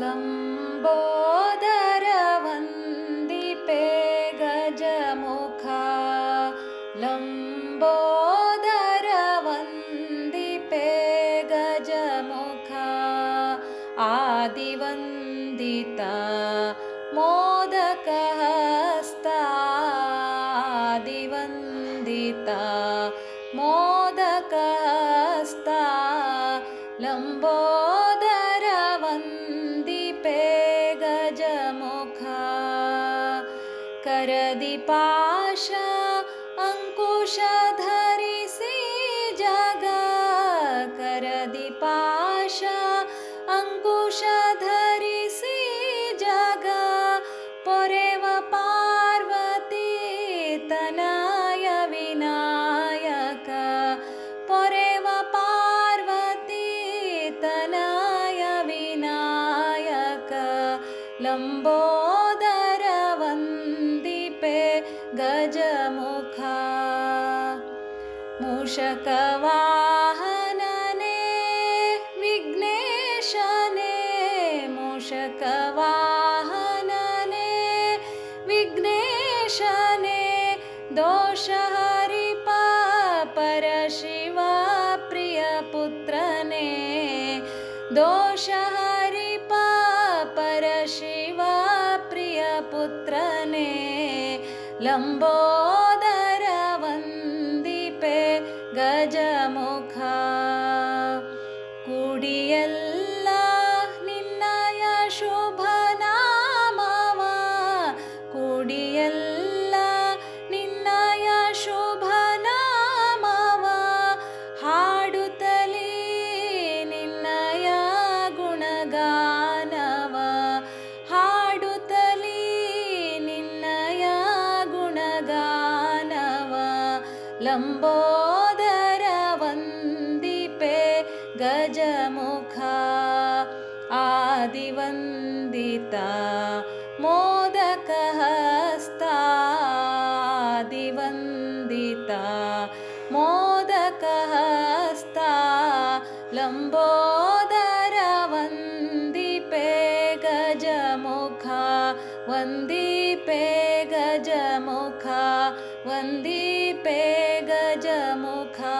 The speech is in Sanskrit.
लम्बोदरवन्दिपे गजमुखा लम्बोदरवन्दिपे गजमुखा आदिवन्दिता मोदकहस्तादिवन्दिता मोदकहस्ता लम्बोदरवन्दिपे करदिपाश अङ्कुशधरिसि जग करदिपाश अङ्कुशधरिसि जग पोरेव पार्वती तनय विनायक पोरेव पार्वती तनय विनायक लम्बोदरवन्दिपे गजमुखा मूषकवाहनने विघ्नेशने मूषकवाहनने विघ्नेशने दोषहरिप प्रियपुत्रने दोषहरिप परशिवा प्रियपुत्रने लम्बोदरवन्दिपे गजमुखा कुडियल्ल लम्बोदरवन्दिपे गजमुखा आदिवन्दिता मोदकहस्तादिवन्दिता मोदकहस्ता लम्बोदरवन्दिपे वन्दिपे गजमुखा वन्दिपे गजमुखा